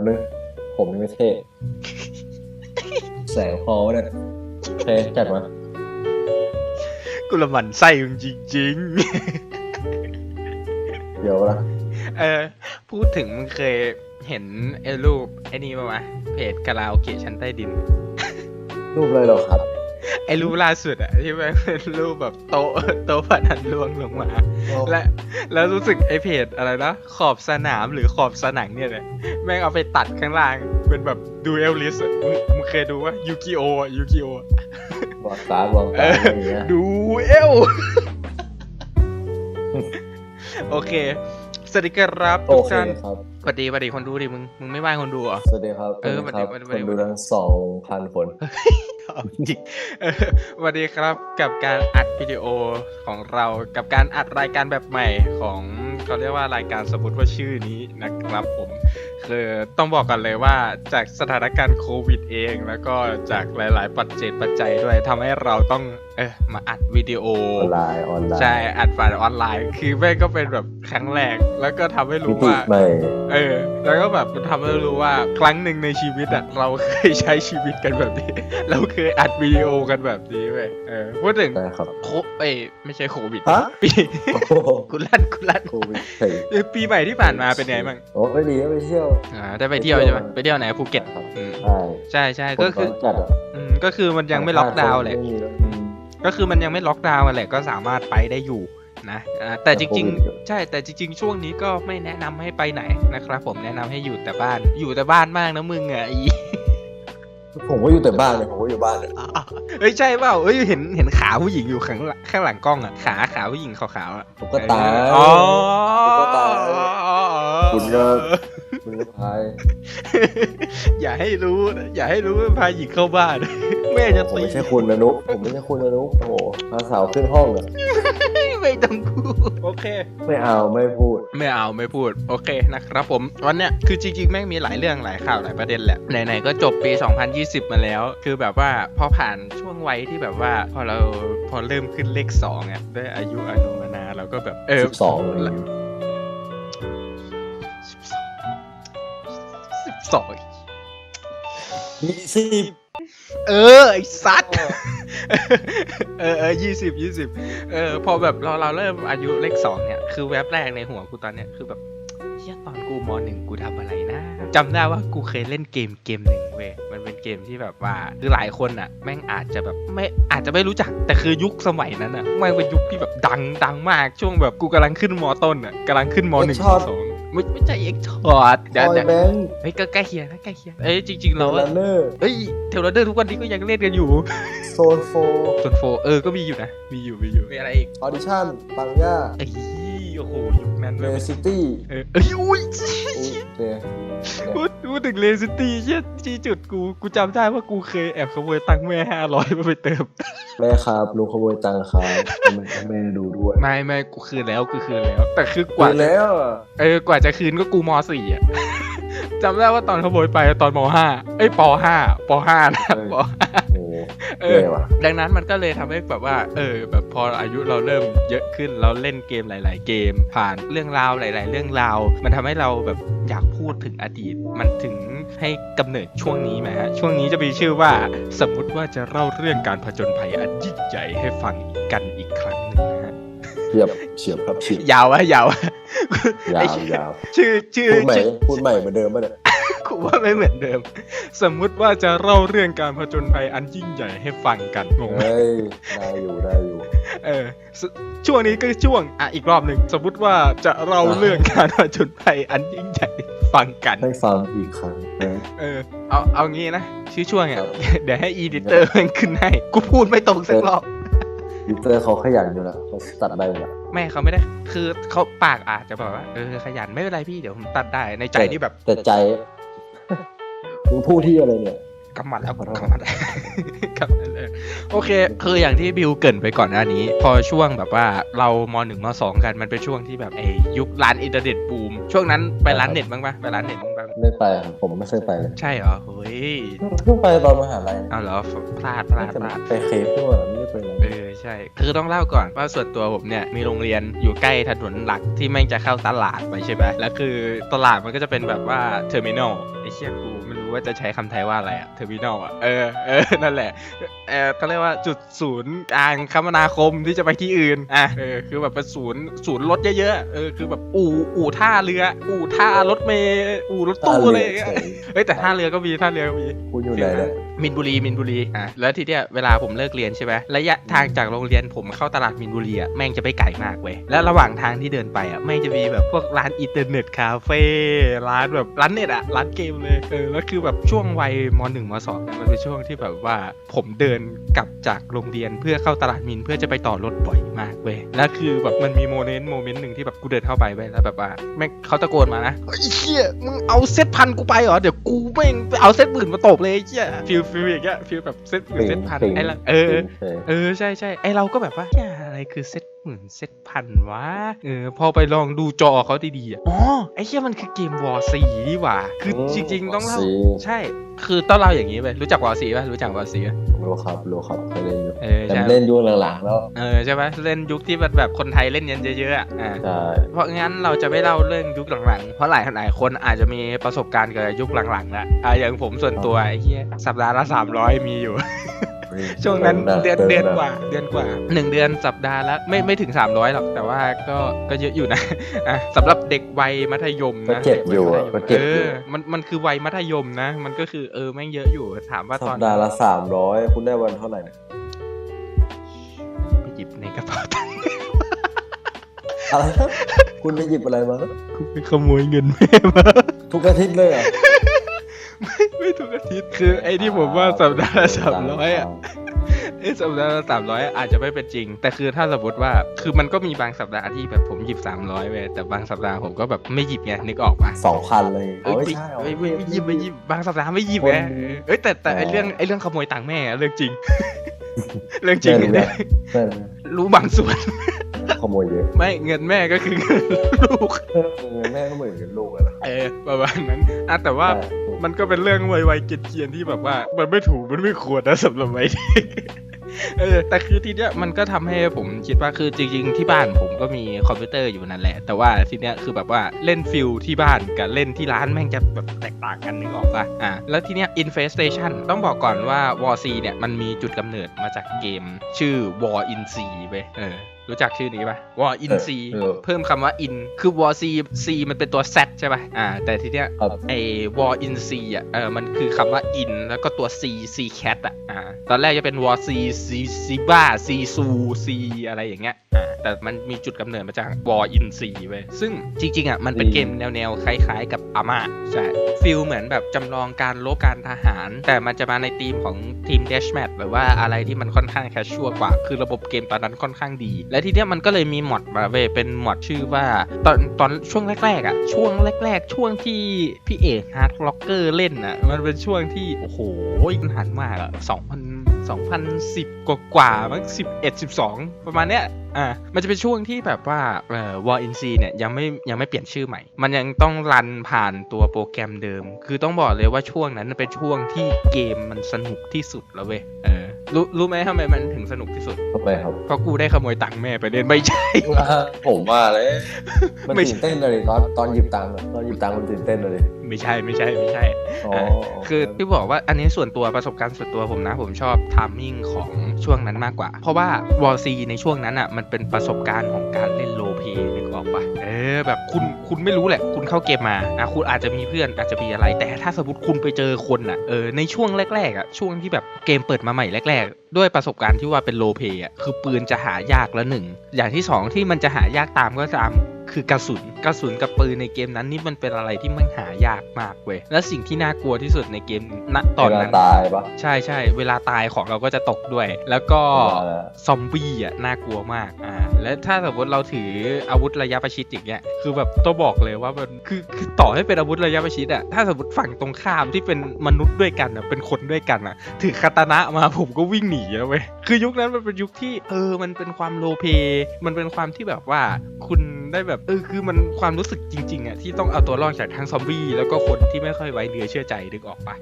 แล้วนึงผมยังไม่เท่แสงพอวะเนี่ยโอเคจัดมากูละหมันไส้มึงจริงเดี๋ยวละๆเออ พูดถึงมึงเคยเห็นไอ้รูปไอ้นี่ป่าวะเพจคาราโอเกะชั้นใต้ดิน รูปเลยเหรอครับไอ้รูปล่าสุดอะที่แม่งเป็นรูปแบบโต๊ะโต๊ะพนันล่วงลงมา และแล้วรู้สึกไอ้เพจอะไรนะขอบสนามหรือขอบสนังเนี่ยแหละแม่งเอาไปตัดข้างล่างเป็นแบบดูเอลลิสอะมึงมึงเคยดูว่ายูกิโอะยูกิโอวางการดวางการดอะไรอย่างเงี้ยดูเอลโอเค สวัสดีครับโอทุกเคท่านครับสวัสดีสวัสดีคนดูดิมึงมึงไม่ว่าคนดูเหรอสวัสดีครับเออสวัสดีครับสวัสดีคสวัสดีนดูทั้งสองพันคนาจริงสวัสดีครับกับการอัดวิดีโอของเรากับการอัดรายการแบบใหม่ของเขาเรียกว่ารายการสมมติว่าชื่อนี้นะครับผม คือต้องบอกกันเลยว่าจากสถานการณ์โควิดเอง แล้วก็จากหลาย ๆ ปัจเจกปัจจัยด้วยทำให้เราต้องเออมาอัดวิดีโอออนไลน์ออนไลน์ใช่อัดผ่านออนไลน์ คือแม่งก็เป็นแบบครั้งแรกแล้วก็ทำให้มิรู้ติว่าใหม่เออ แล้วก็แบบมันทำให้รู้ว่าครั้งหนึ่งในชีวิตอะเราเคยใช้ชีวิตกันแบบนี้ เราเคยอัดวิดีโอกันแบบนี้เว้ยเออพูดถึงได้ครับโคเอ้ยไม่ใช่โควิดฮะปีโอ้โหกุลั่นกุลั่นโควิดเฮ้ยเออปีใหม่ที่ผ่านมาเป็นไงบ้างโอ้ไม่ดีก็ไปเที่ยวอ่าได้ไปเที่ยวใช่ไหมไปเที่ยวไหนภูเก็ตครับอืมใช่ใช่ใช่ก็คือฝนตจัดอะอืมก็คือมันยังไม่ล็อกดาวน์แหละไม่มีแล้วอืมก็คือมันยังไม่ล็อกดาวน์กันแหละก็สามารถไปได้อยู่นะอ่าแต่จริง ๆ ใช่แต่จริง ๆ ช่วงนี้ก็ไม่แนะนำให้ไปไหนนะครับ ผมแนะนำให้อยู่แต่บ้านอยู่แต่บ้านมากนะมึงอะอี ผมก็อยู่แต่บ้านเลยผมก็อยู่บ้านเลยเอ้ยใช่เปล่าเอ้ยเห็นเห็นขาผู้หญิงอยู่ข้างหลังข้างหลังกล้องอะขาขาผู้หญิงขาวๆอะผมก็ตายอ๋อผมก็ตายคุณก็คุณก็พายอย่าให้รู้นะอย่าให้รู้ว่าพาหญิงเข้าบ้าน แม่จะผมตีไม่ใช่คุณนะนุ๊กผมไม่ใช่คุณนะนุ๊กโอ้โหพาสาวขึ้นห้องอะ ไม่ต้องพูด โอเค ไม่เอาไม่พูด ไม่เอาไม่พูด โอเคนะครับผม วันเนี้ยคือจริงๆแม่งมีหลายเรื่องหลายข่าวหลายประเด็นแหละ ไหนๆก็จบปี 2020 มาแล้ว คือแบบว่าพอผ่านช่วงวัยที่แบบว่าพอเราพอเริ่มขึ้นเลขสองอะด้วยอายุอนุมนาเราก็แบบเออสิบสองเลยสิบสองยี่สิบ เออไอสัตว์เออเออยี่สิบยี่สิบเออพอแบบเราเราเริ่มอายุเลขสองเนี่ยคือแว็บแรกในหัวกูตอนเนี้ยคือแบบเฮียตอนกูมหนึ่งกูทำอะไรนะจำได้ว่ากูเคยเล่นเกมเกมหนึ่งเว้ยมันเป็นเกมที่แบบว่าคือหลายคนอะแม่งอาจจะแบบไม่อาจจะไม่รู้จักแต่คือยุคสมัยนั้นอะแม่งเป็นยุคที่แบบดังดังมากช่วงแบบกูกำลังขึ้นมต้นอะกำลังขึ้นมหนึ่งมสอง ไม่ไม่ใช่เอ็กช็อตคเดี๋ยวอยเดี๋ยวแบงค์เฮ้ยก็ใกล้เคียงนะใกล้เคียงเอ้ยจริงๆโรเราลันเนอร์เอ้ยเทเลเดอร์ทุกวันนี้ก็ยังเล่นกันอยู่โซนโฟส่วนโฟเออก็มีอยู่นะมีอยู่มีอยู่มีอะไรอีกออดิชั่นปังย่าไอ้โอ้โหยุคนั้นเรเลยซิตี้เออเอ้ยอุ้ย อุ้ยเจพูด พูดถึงเลซิตี้เชี่ยที่จุดกูกูจำได้ว่ากูเคยแอบขโมยตังค์แม่ห้าร้อยมาไปเติม แม่ครับลุงขโมยตังค์ครับให้แม่ดูด้วยไม่ไม่กูคืนแล้วกูคืนแล้ว แต่คือกว่าคืนแล้วอะเออกว่าจะคืนก็กูมสี่อะ จำได้ว่าตอนขโมยไปตอนมห้าเอ้ยปห้าปห้านะปห้าโอ้โห เอเท่อว่ะดังนั้นมันก็เลยทำให้แบบว่า เออ แบบพออายุเราเริ่มเยอะขึ้นเราเล่นเกมหลาย ๆ เกม ผ่านเรื่องราวหลาย ๆ เรื่องราว มันทำให้เราแบบอยากพูดถึงอดีต มันถึงให้กำเนิดช่วงนี้มาฮะ ช่วงนี้จะมีชื่อว่าสมมุติว่าจะเล่าเรื่องการผจญภัยอันยิ่งใหญ่ให้ฟังกันอีกครั้งหนึ่งนะฮะเฉียบเฉียบครับเฉียบยาวอะยาวอะยาไอ้วเหี้ยยาวชื่อชื่อพูดใหม่ชื่อพูดใหม่เหมือนเดิมป่ะเนี่ย กูว่าไม่เหมือนเดิม สมมุติว่าจะเล่าเรื่องการผจญภัยอันยิ่งใหญ่ให้ฟังกันงงไหมเฮ้ยได้อยู่ได้อยู่ เออสช่วงนี้ก็ช่วงอะอีกรอบหนึ่งสมมุติว่าจะเล่าเรื่องการผจญภัยอันยิ่งใหญ่ฟังกัน ให้ฟังอีกครั้งนะเออเอาเอางี้นะชื่อช่วงอะครับเดี๋ยวให้อีดิเตอร์มันขึ้นให้กูพูดไม่ตรงสักรอบดิเตอร์เขาขยันอยู่แล้วเขาตัดได้อยู่แล้วแม่เขาไม่ได้ คือเขาปากอาจจะแบบว่าเออขยันไม่เป็นไรพี่เดี๋ยวผมตัดได้ในใจนี่แบบแต่ใจ มึงพูดที่อะไรเนี่ยกำมัดแล้วขอโทษกำมัดแล้วกำมัดเลยโอเค คืออย่างที่บิวเกรินไปก่อนหน้านี้ พอช่วงแบบว่าเรามหนึ่งมสองกันมันเป็นช่วงที่แบบไอ้ยุคร้านอินเทอร์เน็ตบูม ช่วงนั้นไปร้านเน็ตบ้างปะไปร้านเน็ตบ้างปะไม่ไปครับผมไม่เคยไปเลยใช่เหรอเฮ้ยเพิ่งไปตอนมหาลัยเอาเหรอพลาดพลาดพลาดไปเคฟด้วยไม่ได้ไปเลยเออใช่ คือต้องเล่าก่อนว่าส่วนตัวผมเนี่ยมีโรงเรียนอยู่ใกล้ถนนหลักที่แม่งจะเข้าตลาดไปใช่ไหมแล้วคือตลาดมันก็จะเป็นแบบว่าเทอร์มินอลไอ้เชี่ยกูไม่รู้ ว่าจะใช้คำไทยว่าอะไรอะเทอร์มินอลอะเออเออนั่นแหละเออเขาเรียกว่าจุดศูนย์กลางคมนาคมที่จะไปที่อื่นอะเออคือแบบเป็นศูนย์ศูนย์รถเยอะๆเออคือแบบอู่อู่ท่าเรือ อู่ท่ารถเมล์อู่รถตู้อะไรอย่างเงี้ยเฮ้ยแต่ท่าเรือก็มีท่าเรือก็มีคุณอยู่ไหนเนี่ย มินบุรีมินบุรีอะแล้วทีเนี้ยเวลาผมเลิกเรียนใช่ไหมระยะทางจากโรงเรียนผมเข้าตลาดมินบุรีอะแม่งจะไปไกลมากเว้ยแล้วระหว่างทางที่เดินไปอะแม่งจะมีแบบพวกร้านอินเทอร์เน็ตคาเฟ่ร้านแบบร้านเน็ตอะร้านเกมเลยเออแล้วคือแบบช่วงวัยมหนึ่งมสองเนี่ยมันเป็นช่วงที่แบบว่าผมเดินกลับจากโรงเรียนเพื่อเข้าตลาดมินเพื่อจะไปต่อรถบ่อยมากเว้ยแล้วคือแบบมันมีโมเมนต์โมเมนต์หนึ่งที่แบบกูเดินเข้าไปเว้ยแล้วแบบว่าแม่งเขาตะโกนมานะไอ้เหี้ยมึงเอาเซตพันกูไปเหรอเดี๋ยวกูแม่งไปเอาเซตหมื่นมาตบเลยไอ้เหี้ยฟิลฟิลอย่างเงี้ยฟิลแบบเซตหมื่นเซตพันไอ้ละเออเออ เออใช่ใช่ไอเราก็แบบว่าแค่อะไรคือเซต หมื่นเซตพันวะเออพอไปลองดูจอเขาดีๆอะอ๋อไอ้เหี้ยมันคือเกมวอร์ซีนี่หว่า คือจริงๆต้องเล่าสีใช่ คือต้องเล่าอย่างนี้ไปรู้จักวอร์ซีป่ะรู้จักวอร์ซีป่ะ รู้ครับรู้ครับเคยเล่นอยู่เออแต่ใช่ เล่นยุ่งหลังๆแล้วเออใช่ป่ะเล่นยุคที่มันแบบคนไทยเล่นยันเยอะๆอะอ่า ใช่เพราะงั้นเราจะไม่เล่าเรื่องยุคหลังๆ เพราะหลายหลายคนอาจจะมีประสบการณ์กับยุคหลังๆแล้วอ่าอย่างผมส่วนตัวไอ้เหี้ยสัปดาห์ละสามร้อยมีอยู่ ช่วงนั้นเดือนเดือนกว่า เดือนกว่าหนึ่งเดือนสัปดาห์ละไม่ไม่ถึง300หรอกแต่ว่าก็ก็เยอะอยู่นะอะสำหรับเด็กวัยมัธยมก็นะเจ็บอยู่อะก็เอเจ็บอยู่อมันมันคือวัยมัธยมนะ มันก็คือเออแม่งเยอะอยู่ถามว่าตสัอนปดาห์ละสามร้อยคุณได้วันเท่าไหร่เนี่ยไปหยิบในกระเป๋าตังค์อะไรนะคุณไปหยิบอะไรมากูไปขโมยเงินแม่มาทุกอาทิตย์เลยเหรอะ ไม่ถูกอาทิตย์คือไอ้ที่ผมว่าสัปดาห์ละสามร้อยอะเอ้ยสัปดาห์ละสามร้อยอาจจะไม่เป็นจริง แต่คือถ้าสมมติว่าคือมันก็มีบางสัปดาห์ที่แบบผมหยิบสามร้อยเว้ยแต่บางสัปดาห์ผมก็แบบไม่หยิบไงนึกออกปะสองพันเลยเอ้ยไม่ไม่ใช่หรอไม่ไม่ไม่หยิบไม่หยิบบางสัปดาห์ไม่หยิบไงคนเอ้ยแต่แต่ไออ๋อเรื่องไอเรื่องขโมยตังค์แม่อะเรื่องจริง เรื่องจริงแม่รู้เนี่ยแม่รู้บางส่วนขโมยเยอะไม่เงินแม่ก็คือเงินลูกเออแม่ก็เหมือนกันลูกเลยนะเออประมาณนั้นอะแต่ว่าใช่ มันก็เป็นเรื่องวัยๆเกรียนที่แบบว่า มันไม่ถูกมันไม่ควรนะสำหรับวัยเด็กเออแต่คือทีเนี้ยมันก็ทำให้ผมคิดว่าคือจริงๆที่บ้านผมก็มีคอมพิวเตอร์อยู่นั่นแหละ แต่ว่าทีเนี้ยคือแบบว่าเล่นฟิลที่บ้านกับเล่นที่ร้านแม่งจะแบบแตกต่างกันนึกออกปะอะแล้วทีเนี้ย Infestation ต้องบอกก่อนว่า War C เนี่ยมันมีจุดกำเนิดมาจากเกม ชื่อ War in C เว้ยเออ รู้จักชื่อนี้ปะ War in C เออเพิ่มคำว่า in คือ War C C มันเป็นตัว Z ใช่ปะอ่า แต่ทีเนี้ยครับไอ้ war in c อะเออมันคือคำว่า in แล้วก็ตัว c c cat อะอ่าตอนแรกจะเป็น war c c c ba c su c อะไรอย่างเงี้ยอ่าแต่มันมีจุดกำเนิดมาจาก war in c เว้ยซึ่งจริง ๆอะมันเป็นเกมแนวๆคล้ายๆ กับอาม่าใช่ฟิลเหมือนแบบจำลองการลบการทหาร แต่มันจะมาในทีมของทีม Deathmatch หรือว่าอะไรที่มันค่อนข้างแคชชัวกว่า คือระบบเกมตอนนั้นค่อนข้างดี และทีเนี้ยมันก็เลยมีมอดมาเวยเป็นมอดชื่อว่าตอนตอนช่วงแรกๆอะช่วงแรก ๆ ช่วงที่พี่เอกฮาร์ดล็อกเกอร์เล่นอะมันเป็นช่วงที่โอ้โหมันหันมากอะสองพันสองพันสิบกว่ากว่ามั้งสิบเอ็ดสิบสองประมาณเนี้ย อ่า มันจะเป็นช่วงที่แบบว่า เอ่อ War in C เนี่ยยังไม่ยังไม่เปลี่ยนชื่อใหม่ มันยังต้องรันผ่านตัวโปรแกรมเดิม คือต้องบอกเลยว่าช่วงนั้นเป็นช่วงที่เกมมันสนุกที่สุดแล้วเว้ย เออ รู้รู้ไหมทำไมมันถึงสนุกที่สุด ทำไมครับเพราะกูได้ขโมยตังค์แม่ไปเล่นไม่ใช่ ผมว่าเลยมันไม่ตื่นเต้นเลยตอนตอนหยิบตังค์อะตอนหยิบตังค์มันตื่นเต้นเลย ไม่ใช่ไม่ใช่ไม่ใช่อ๋อคือที่บอกว่าอันนี้ส่วนตัวประสบการณ์ส่วนตัวผมนะ ผมชอบทามมิ่งของช่วงนั้นมากกว่า เพราะว่าวอลซีในช่วงนั้นอะมันเป็นประสบการณ์ของการเล่นโลเพนึกออกปะเออแบบคุณคุณไม่รู้แหละ คุณเข้าเกมมาอะคุณอาจจะมีเพื่อนอาจจะมีอะไร แต่ถ้าสมมติคุณไปเจอคนอะเออในช่วงแรกๆอะช่วงที่แบบเกมเปิดมาใหม่แรก ๆ ด้วยประสบการณ์ที่ว่าเป็นโลเพอะคือปืนจะหายากละหนึ่งอย่างที่สองที่มันจะหายากตามก็ตาม คือกระสุนกระสุนกับปืนในเกมนั้นนี่มันเป็นอะไรที่มันหายากมากเว้ยและสิ่งที่น่ากลัวที่สุดในเกมณตอนนั้นเวลาตายปะใช่ใช่เวลาตายของเราก็จะตกด้วย แล้วก็เวลาซอมบี้อะน่ากลัวมากอ่า และถ้าสมมติเราถืออาวุธระยะประชิดอย่างเงี้ยคือแบบต้องบอกเลยว่ามันคือคือต่อให้เป็นอาวุธระยะประชิดอะถ้าสมมติฝั่งตรงข้ามที่เป็นมนุษย์ด้วยกันอะเป็นคนด้วยกันอะถือคาตานะมาผมก็วิ่งหนีแล้วเว้ยคือยุคนั้นมันเป็นยุคที่เออมันเป็นความโลเพมันเป็นความที่แบบว่าคุณได้แบบเออคือมันความรู้สึกจริงๆอะที่ต้องเอาตัวรอดจากทั้งซอมบี้แล้วก็คนที่ไม่ค่อยไว้เนื้อเชื่อใจนึกออกปะ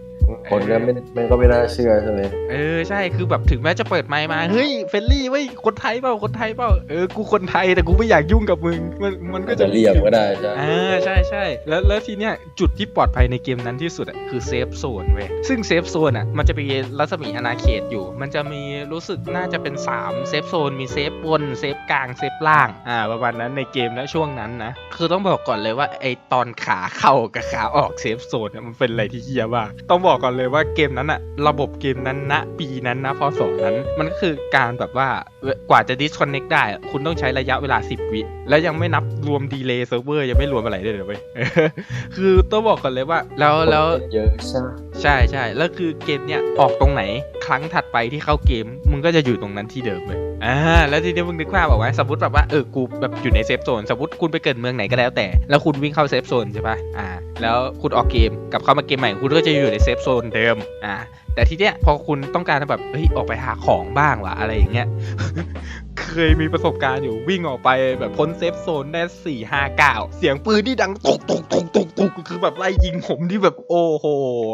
คนก็ไม่มันก็ไม่น่าเชื่อใช่ไหมเออใช่คือแบบถึงแม้จะเปิดไมค์มาเฮ้ยเฟลลี่เว้ยคนไทยเปล่าคนไทยเปล่าเออกูคนไทยแต่กูไม่อยากยุ่งกับมึงมันมันก็ก็จะจะเรียกก็ได้ใช่อ่าใช่ใช่แล้วแล้วทีเนี้ยจุดที่ปลอดภัยในเกมนั้นที่สุดอะคือเซฟโซนเว้ยซึ่งเซฟโซนอะมันจะมีรัศมีอาณาเขตอยู่ มันจะมีรู้สึกน่าจะเป็น3เซฟโซนมีเซฟบนเซฟกลางเซฟล่างอ่าประมาณนั้นในเกมนะช่วงนั้นนะคือต้องบอกก่อนเลยว่าไอตอนขาเข้ากับขาออกเซฟโซนเนี่ยมันเป็นอะไรที่เฮี้ยมากต้องบอกก่อนเลยว่าเกมนั้นอะระบบเกมนั้นณปีนั้นนะพศนั้น มันก็คือการแบบว่ากว่าจะ disconnect ได้อะคุณต้องใช้ระยะเวลา 10 วิ แล้วยังไม่นับรวมดีเลย์เซิร์ฟเวอร์ยังไม่รวมอะไรเลยเลยเว้ยคือต้องบอกก่อนเลยว่า แล้วแล้วเยอะใช่ไหมใช่ใช่แล้วคือเกมเนี้ยออกตรงไหน ครั้งถัดไปที่เข้าเกม มึงก็จะอยู่ตรงนั้นที่เดิมเลยอ่าแล้วทีนี้มึงนึกภาพบอกว่าสมมติแบบว่าเออกูแบบอยู่ในเซฟโซนสมมติคุณไปเกิดเมืองไหนก็แล้วแต่ แล้วคุณวิ่งเข้าเซฟโซนใช่ปะอ่า แล้วคุณออกเกมกลับเข้ามาเกมใหม่คุณก็จะอยู่ในเซฟโซนเดิมอ่า แต่ทีเนี้ยพอคุณต้องการแบบเฮ้ยออกไปหาของบ้างวะอะไรอย่างเงี้ยเคยมีประสบการณ์อยู่วิ่งออกไปแบบพ้นเซฟโซนได้สี่ห้าเก้าเสียงปืนที่ดังตกตกตกตกตกคือแบบไล่ยิงผมที่แบบโอ้โห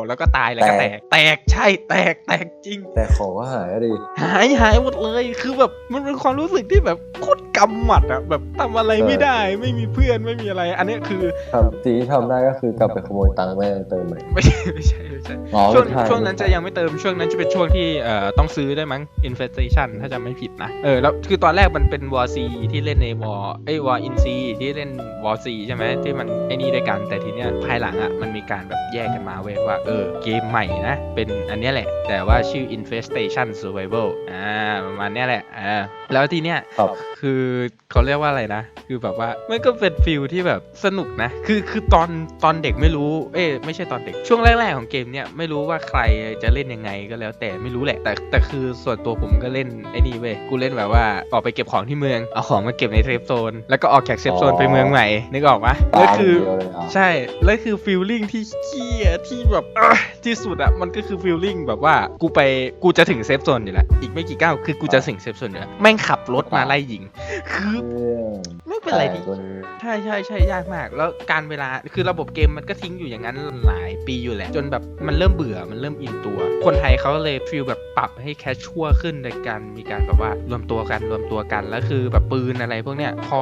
แล้วก็ตายแล้วก็แตก แตกใช่แตกแตกจริง แต่ของก็หายอะดิหายหายหมดเลยคือแบบมันเป็นความรู้สึกที่แบบโคตรกำหมัดอะแบบทำอะไรไม่ได้ไม่มีเพื่อนไม่มีอะไร อันเนี้ยคือทำสิ่งที่ทำได้ก็คือกลับไปขโมยตังค์แม่เติมใหม่ไม่ใช่ไม่ใช่ไม่ใช่อ๋อช่วงไม่ใช่ช่วงนั้นจะยังไม่เติมช่วงนั้นจะเป็นช่วงที่เอ่อต้องซื้อได้มั้ง infestation ถ้าจำไม่ผิดนะ เออแล้วคือตอนแรกมันเป็น war c ที่เล่นใน war เอ้ย war in c ที่เล่น war c ใช่ไหมที่มันไอ้นี่ด้วยกันแต่ทีเนี้ยภายหลังอะมันมีการแบบแยกกันมาเว้ยว่าเออเกมใหม่นะ เป็นอันนี้แหละ แต่ว่าชื่อ infestation survival อ่าประมาณเนี้ยแหละอ่าแล้วทีเนี้ยครับ คือเขาเรียกว่าอะไรนะ คือแบบว่ามันก็เป็นฟิลที่แบบสนุกนะ คือคือตอนตอนเด็กไม่รู้ เอ้ยไม่ใช่ตอนเด็ก ช่วงแรกๆของเกมเนี่ยไม่รู้ว่าใครจะเล่นยังไงก็แล้ว แต่ไม่รู้แหละ แต่แต่คือส่วนตัวผมก็เล่นไอ้นี่เว้ย กูเล่นแบบว่าออกไปเก็บของที่เมือง เอาของมาเก็บในเซฟโซน แล้วก็ออกจากเซฟโซนไปเมืองใหม่ นึกออกปะแล้วคือตามเดียวเลยอะใช่ แล้วคือฟีลลิ่งที่เคียที่แบบเอ้อที่สุดอะมันก็คือฟีลลิ่งแบบว่ากูไปกูจะถึงเซฟโซนอยู่แล้ว อีกไม่กี่ก้าวคือกูจะถึงเซฟโซนอยู่แล้วแม่งขับรถมาไล่ยิงคือเรื่องไม่เป็นไรที่แต่ตัวนี้ใช่ใช่ใช่ยากมาก แล้วการเวลาคือระบบเกมมันก็ทิ้งอยู่อย่างนั้นหลายปีอยู่แหละ จนแบบมันเริ่มเบื่อมันเริ่มอินตัว คนไทยเขาเลยฟีลแบบปรับให้แคชชัวขึ้นในการมีการแบบว่ารวมตัวกันรวมตัวกันแล้วคือแบบปืนอะไรพวกเนี้ยพอ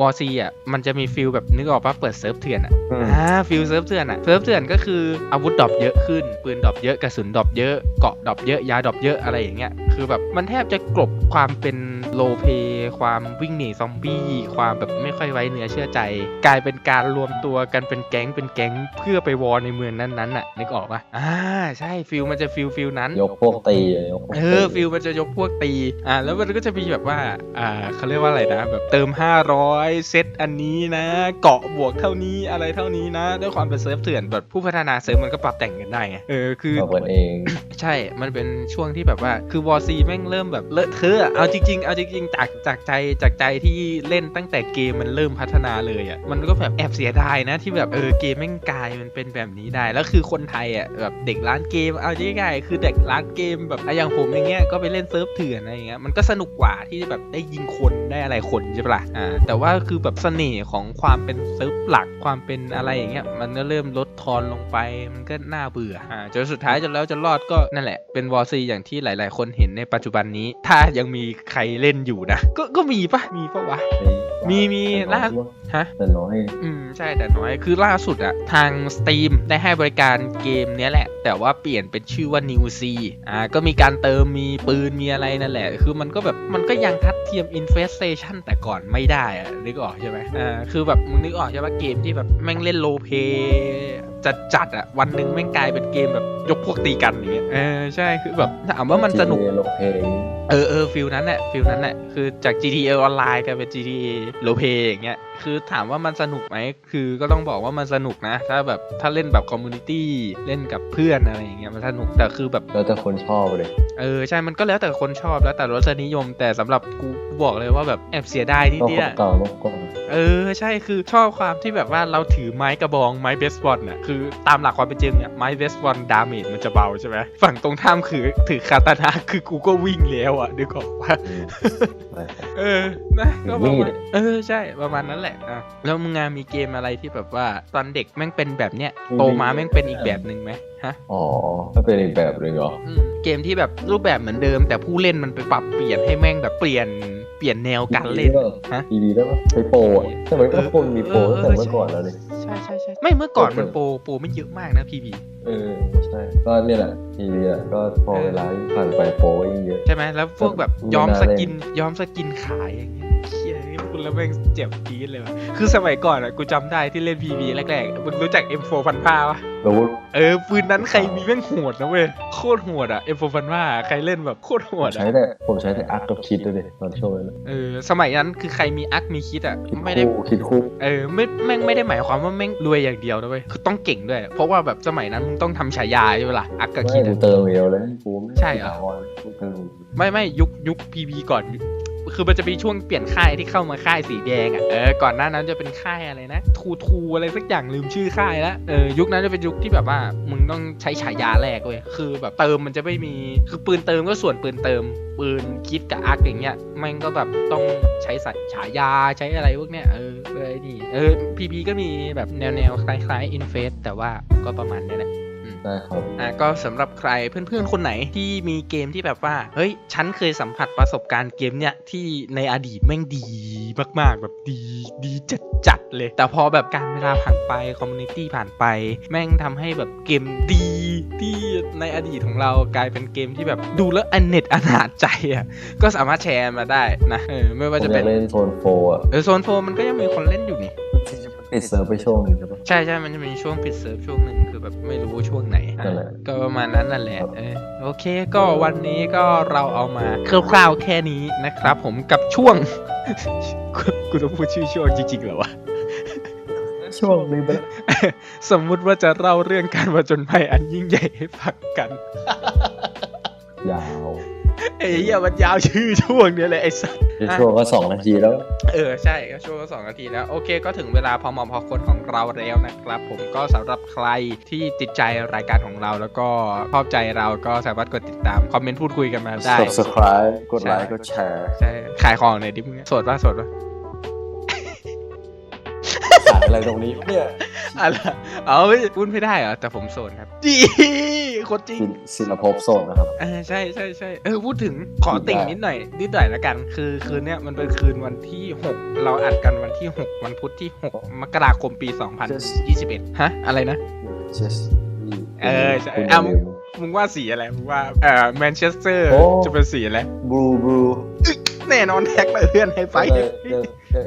วอซีอะมันจะมีฟีลแบบนึกออกปะเปิดเซิร์ฟเถื่อนอะอืมอ่าฟิลเซิร์ฟเถื่อนอะเซิร์ฟเถื่อนก็คืออาวุธดรอปเยอะขึ้น ปืนดรอปเยอะกระสุนดรอปเยอะเกราะดรอปเยอะยาดรอปเยอะอะไรอย่างเงี้ยคือแบบมันแทบจะกลบความเป็นโลเปความวิ่งหนีซอมบี้ ความแบบไม่ค่อยไว้เนื้อเชื่อใจ กลายเป็นการรวมตัวกันเป็นแก๊งเป็นแก๊งเพื่อไปวอร์ในเมืองนั้นๆน่ะนึกออกปะอ่าใช่ฟิลมันจะฟิลฟิลนั้น ยกพวกตีอะยกพวกเอตีอฟิลมันจะยกพวกตีอ่าแล้วมันก็จะมีแบบว่าอ่าเขาเรียกว่าอะไรนะ แบบเติม 500 เซตอันนี้นะ เกาะบวกเท่านี้อะไรเท่านี้นะ ด้วยความเป็นเซิร์ฟเถื่อนแบบผู้พัฒนาเซิร์ฟมันก็ปรับแต่งกันได้ไงเออคือเอาคนเอง ใช่มันเป็นช่วงที่แบบว่าคือวอซีแม่งเริ่มแบบเลอะเทอะอะเอาจริงๆเอาจริงๆจากจากากใจจากใจที่เล่นตั้งแต่เกมมันเริ่มพัฒนาเลยอะมันก็แบบแอบเสียดายนะที่แบบเออเกมแม่งกลายมันเป็นแบบนี้ได้ แล้วคือคนไทยอะแบบเด็กร้านเกมเอาง่ายๆคือเด็กร้านเกมแบบอย่างผมอย่างเงี้ยก็ไปเล่นเซิร์ฟเถื่อนอะไรเงี้ยมันก็สนุกกว่าที่แบบได้ยิงคนได้อะไรคนใช่ปะล่ะอ่าแต่ว่าคือแบบเสน่ห์ของความเป็นเซิร์ฟหลักความเป็นอะไรอย่างเงี้ยมันก็เริ่มลดทอนลงไปมันก็น่าเบื่ออ่าจนสุดท้ายจนแล้วจะรอดก็นั่นแหละเป็นวอซีอย่างที่หลาย ๆ คนเห็นในปัจจุบันนี้ ถ้ายังมีใครเล่นอยู่นะ ก็ก็มีปะมีปะวะ มีมีแต่ล่าน้อยฮะแต่น้อย อืมใช่แต่น้อยคือล่าสุดอะทาง Steam ได้ให้บริการเกมเนี้ยแหละ แต่ว่าเปลี่ยนเป็นชื่อว่า New C อ่าก็มีการเติมมีปืนมีอะไรนั่นแหละ คือมันก็แบบมันก็ยังทัดเทียม Infestation แต่ก่อนไม่ได้อะนึกออกใช่ไหมอ่าคือแบบมึงนึกออกใช่ปะเกมที่แบบแม่งเล่นโลเ y จัดจัดๆอะวันหนึ่งแม่งกลายเป็นเกมแบบยกพวกตีกันอย่างเงี้ยเออใช่คือแบบถามว่ามันสนุก GTA ลงเพลงเออเออฟิลนั้นแหละฟิลนั้นแหละคือจาก GTA ออนไลน์กลายเป็น GTA โลเ y อย่างเงี้ยคือถามว่ามันสนุกไหม คือก็ต้องบอกว่ามันสนุกนะ ถ้าแบบถ้าเล่นแบบคอมมูนิตี้เล่นกับเพื่อนอะไรอย่างเงี้ยมันสนุกแต่คือแบบแล้วแต่คนชอบเลย เออใช่มันก็แล้วแต่คนชอบแล้วแต่รสนิยม แต่สำหรับกูกูบอกเลยว่าแบบแอบเสียดายนิดต้องเดีขยองเก่ามากกว่าเออใช่คือชอบความที่แบบว่าเราถือไม้กระบองไม้เบสบอลน่ะคือตามหลักความเป็นจริงเนี่ยไม้เบสบอลดาเมจมันจะเบาใช่ไหมฝั่งตรงข้ามคือถือคาตานะคือกูก็วิ่งแล้วอะนึกออกปะ ใช่ครับเออ นะก็ประมีมาณดเออใช่ประมาณนั้นแหละอะแล้วมึงงานมีเกมอะไรที่แบบว่าตอนเด็กแม่งเป็นแบบเนี้ยโตมาแม่งเป็นอีกแบบหนึ่งไหมฮะอ๋อถ้าเป็นอีกแบบหนึ่งเหรออืมเกมที่แบบรูปแบบเหมือนเดิม แต่ผู้เล่นมันไปปรับเปลี่ยนให้แม่งแบบเปลี่ยนเป ลี่ยนแนวการเล่นฮะทีวีได้ปะใช้โปรอะแต่มันก็คงมีโปรตั้งแต่เมื่อก่อนแล้วนี่ใช่ใช่ใช่ไม่เมื่อก่อนมันเออโปรโปรไม่เยอะมากนะพีบีเออใช่ก็เนี่ยแหละทีวีอะก็พอเวลายิ่งผ่านไปโปรก็ยิ่งเยอะใช่ไหมแล้วพวกแบบไม่ย้อมน่าสเล่นกินย้อมสกินขายอย่างเงี้ยเชี่ย คุณแล้วแม่งเจ็บจี๊ดเลยว่ะคือสมัยก่อนอะกูจำได้ที่เล่นพีบีแรกๆมึงรู้จัก M4 พันผ้าปะแล้ว เออปืนนั้นใครมีแม่งโหดนะเว้ยโคตรโหดอะ M4 พันผ้าใครเล่นแบบโคตรโหผมดใช้อะแต่ผมใช้แต่อาร์คกับคิดด้วยดิตอนช่วงนั้นเออสมัยนั้นคือใครมีอักมีคิดอะคิดไม่ได้ คู่คิดคู่เออไม่แม่งไม่ได้หมายความว่าแม่งรวยอย่างเดียวนะเว้ยคือต้องเก่งด้วย เพราะว่าแบบสมัยนั้นมึงต้องทำฉายาใช่ไหมล่ะอักกับไม่คิดกูอะ เติมเดียวเลยกูไม่ใช่เหรอ กูเติม ไม่ไม่ยุคยุคพีบีก่อน คือมันจะมีช่วงเปลี่ยนค่ายที่เข้ามาค่ายสีแดงอะ เออ ก่อนหน้านั้นจะเป็นค่ายอะไรนะ ทูทูอะไรสักอย่างลืมชื่อค่ายแล้วเออ ยุคนั้นจะเป็นยุคที่แบบว่า มึงต้องใช้ฉายาแรกเว้ย คือแบบเติมมันจะไม่มี คือปืนเติมก็ส่วนปืนเติม ปืนคิดกับอาร์คอย่างเงี้ย มันก็แบบต้องใช้สัญฉายาใช้อะไรพวกเนี้ย เออ เออไอ้นี่ เออพีบีก็มีแบบแนวแนวคล้ายๆอินเฟสแต่ว่าก็ประมาณนี้แหละ ได้ครับอะก็สำหรับใครเพื่อนๆคนไหนที่มีเกมที่แบบว่า เฮ้ย ฉันเคยสัมผัสประสบการณ์เกมเนี่ยที่ในอดีตแม่งดีมากๆ แบบดีดีจัดจัดๆเลย แต่พอแบบการเวลาผ่านไปคอมมูนิตี้ผ่านไป แม่งทำให้แบบเกมดีที่ในอดีตของเรากลายเป็นเกมที่แบบดูแล้วอันเน็ตอนาจใจอะก็สามารถแชร์มาได้นะเออไม่ว่าจะผมอเป็ยานกเล่นโซนโฟร์อะเออโซนโฟมันก็ยังมีคนเล่นอยู่นี่ ปิดเซิร์ฟไปช่วงหนึงใช่ปะ ใช่ใช่มันจะมีช่วงปิดเซิร์ฟช่วงหนึ่งคือแบบไม่รู้ช่วงไหนนั่นแหละ ก็ประมาณนั้นนั่นแหละครับเออโอเคก็วันนี้ก็เราเอามาคร่าวๆแค่นี้นะครับ ผมกับช่วง กูกูต้องพูดชื่อช่วงจริงๆเหรอวะ ช่วงนี้ไปแล้วสมมุติว่าจะเล่าเรื่องการผจญภัยอันยิ่งใหญ่ให้ฟังกัน ยาว ไอ้เหี้ยมันยาวชื่อช่วงเนี้ยเลยไอ้สัสในช่วงก็สองนาทีแล้ว เออใช่ก็ช่วงละสองนาทีแล้วโอเค ก็ถึงเวลาพอเหมาะพอคนของเราแล้วนะครับ ผมก็สำหรับใครที่ติดใจรายการของเราแล้วก็ชอบใจเราก็สามารถกดติดตามคอมเมนต์พูดคุยกันมาได้ subscribe กดไลค์กดแชร์ใช่ขายของหน่อยดิมึงโสดป่ะโสดป่ะขายอะไรตรงนี้เนี่ยอะไรเอาไม่พูดไม่ได้เหรอแต่ผมโสดครับดี โคตรจริงศิลศิลภพโสดนะครับเออใช่ใช่ใช่เออพูดถึงขอติ่งนิดหน่อย นิดหน่อยละกัน คือคืนเนี้ยมันเป็นคืนวันที่6เราอัดกันวันที่6วันพุธที่6มกราคมปี2021ฮะ อะไรนะ just เออใช่คุณอะอย่าลืมมึงว่าสีอะไรมึงว่าเอ่อแมนเชสเตอร์โอ้จะเป็นสีอะไร blue blue แน่นอนแท็กเลยเพื่อนให้ไปยังยัง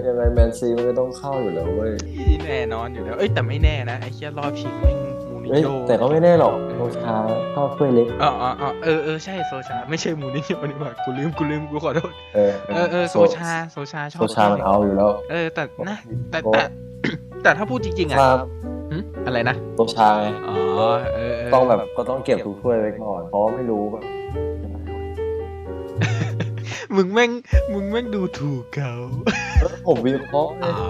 ยังไงแมนซีมันก็ต้องเข้าอยู่แล้วเว้ยแน่นอนอยู่แล้วเอ้ยแต่ไม่แน่นะไอ้เชี่ยรอบชิงแม่งมู นิเฮ้ยโยแต่ก็ไม่แน่หรอกโอชาเข้าถ้วยเล็กอ๋ออ๋ออ๋อเออเออใช่โซชา ไม่ใช่มูนิโยนี่หว่ากูลืมกูลืมกูขอโทษเออเออเออโซชาโซชาชอบโซชามันเอาอยู่แล้วเออแต่นะ แต่แต่ แต่ถ้าพูดจริงๆอะถ้าหึอะไรนะโซชาไงอ๋อเออเต้องแบบก็ต้องเก็บทุกถ้วยไว้ก่อนเพราะไม่รู้แบบ มึงแม่งมึงแม่งดูถูกเขาเออผมวิเคราะห์ไงอ๋อ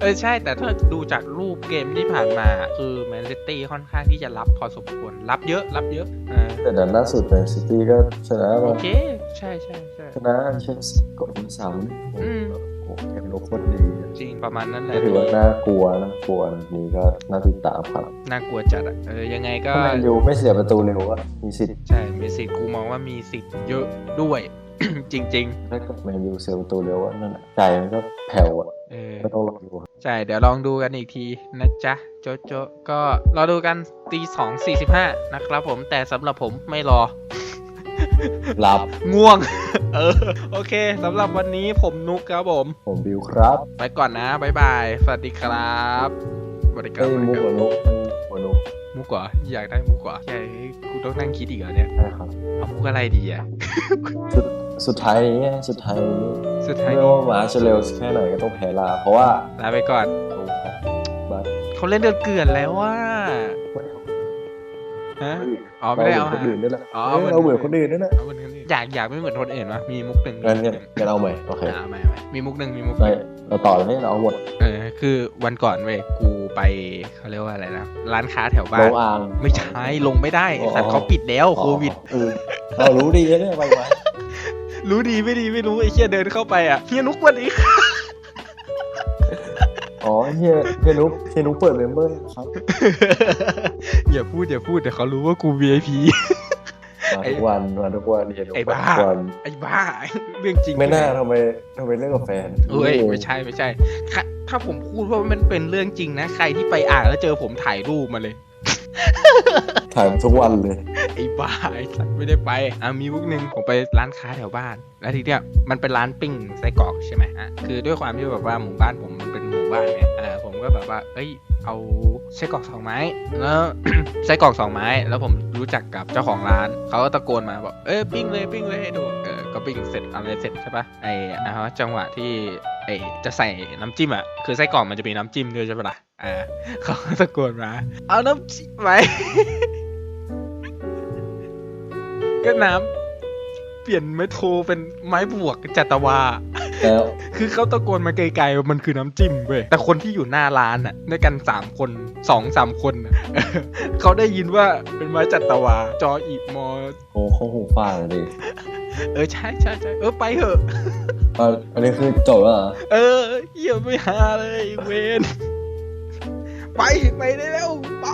เออใช่แต่ถ้าดูจากรูปเกมที่ผ่านมา คือแมนซิตี้ค่อนข้างที่จะรับพอสมควร รับเยอะรับเยอะเออแต่ดันล่าสุดแมนซิตี้ก็ชนะโอมาเค ใช่ใช่ใช่ชนะเชลซีกดสามอืมโอ้โหแกมโลโคตรดีอะจริงประมาณนั้นแหก็ละถือว่าน่ากลัวน่ากลัวนี่ก็น่าติดตามครับน่ากลัวจัดอะเออยังไงก็ถ้าแมนยูไม่เสียประตูเร็วอะมีสิทธิ์ใช่มีสิทธิ์กูมองว่ามีสิทธิ์เยอะด้วย จริงถ้าเกิดแมนยูเสียประตูเร็วอะนั่นอะใจมันก็แผ่วอะๆเออ ก็ต้องรอดูครับใช่ เดี๋ยวลองดูกันอีกทีนะจ๊ะ โจโจก็รอดูกันตีสองสี่สิบห้านะครับผมแต่สำหรับผมไม่รอรับง่วง เออ โอเคสำหรับวันนี้ผมนุกครับผม ผมบิวครับไปก่อนนะ บ๊ายบาย สวัสดีครับสวัสดีครัเอ้บยมุกหัวนุกหัวนุกมุกเหรออยากได้มุกเหรอใช่กูต้องนั่งคิดอีกเหรอเนี่ย ใช่ครับเอามุกอะไรดีอะ สุด สุดท้ายนี้ไงสุดท้ายนี้สุดท้ายไม่นี้ว่าหมาจะเร็วแค่ไหนก็ต้องแพ้ลา เพราะว่าลาไปก่อนโอ้โหบัสเขาเล่นเดือนเกลือนแล้วว่าไม่เอาฮะอ๋อไม่ได้เอาเหมือนคนอื่นนั่นแหละอ๋อเออเอาเหมือนคนอื่นนั่นแหละเอาเหมือนคนอื่นอยากอยากไม่เหมือนคนอื่นวะมีมุกหนึ่งงั้นเนี่ยงั้นเอาใหม่โอเคอ่าไม่ไม่มีมุกหนึ่งมีมุกหไม่นึ่ง เราต่อเลยเราเอาหมดเออคือวันก่อนเว้ยกูไปเขาเรียกว่าอะไรนะร้านค้าแถวบ้าโลน อ่าง ไม่ใช่ลงไม่ได้อ๋อสัตว์เขาปิดแล้วโควิด เออเรารู้ดีนะเนี่ยไปไหม รู้ดีไม่ดีไม่รู้ไอ้เฮียเดินเข้าไปอะเฮียนุกวันนี้อ๋อเฮียเฮียนุ๊กเฮียนุ๊กเปิดเมมเบอร์ครับอย่าพูดอย่าพูดเดี๋ยวเขารู้ว่ากู VIP มาทุกวันมาทุกวันเฮียนุ๊กไอ้มาบ้า ทุกวันไอ้บ้าเรื่องจริงไม่น่าทำไมทำไมเลิกกับแฟนเอ้ยไม่ใช่ไม่ใช่ถ้าถ้าผมพูดว่ามันเป็นเรื่องจริงนะ ใครที่ไปอ่านแล้วเจอผมถ่ายรูปมาเลย ถ่ายทุกวันเลย ไอ้บ้าไอ้สัตว์ไม่ได้ไปอะมีวุกหนึ่งผมไปร้านค้าแถวบ้าน แล้วทีเนี้ยมันเป็นร้านปิ้งไส้กรอกใช่ไหมอะคือด้วยความที่แบบว่าหมู่บ้านผมมันเป็นหมู่บ้านไงอ่าผมก็แบบว่า เอ้ย เอาไส้กรอกสองไม้แล้ว ไส้กรอกสองไม้ แล้วผมรู้จักกับเจ้าของร้านเขาก็ตะโกนมาบอกเอ้ยปิ้งเลยปิ้งเลยให้ดูเออก็ปิ้งเสร็จอะไรเสร็จใช่ปะไอ้อ่าฮะจังหวะที่ไอ้จะใส่น้ำจิ้มอะคือไส้กรอกมันจะมีน้ำจิ้มด้วยใช่ปะล่ะ อ่าเขาก็ตะโกนมา เอาน้ำจิ้มไหม ก็น้ำเปลี่ยนไม้โทรเป็นไม้บวกจัตวา แล้วคือเขาตะโกนมาไกลๆว่ามันคือน้ำจิ้มเว้ยแต่คนที่อยู่หน้าร้านอะด้วยกันสามคนสองสามคนน่ะ เขาได้ยินว่าเป็นไม้จัตวา จออีมอ โอ้เขาหูฟังดิเออใช่ใช่ใช่เออไปเถอะอะอันนี้คือจบแล้วเหรอ เออเหี้ยไม่หาเลยเวน ไปไปได้แล้วไป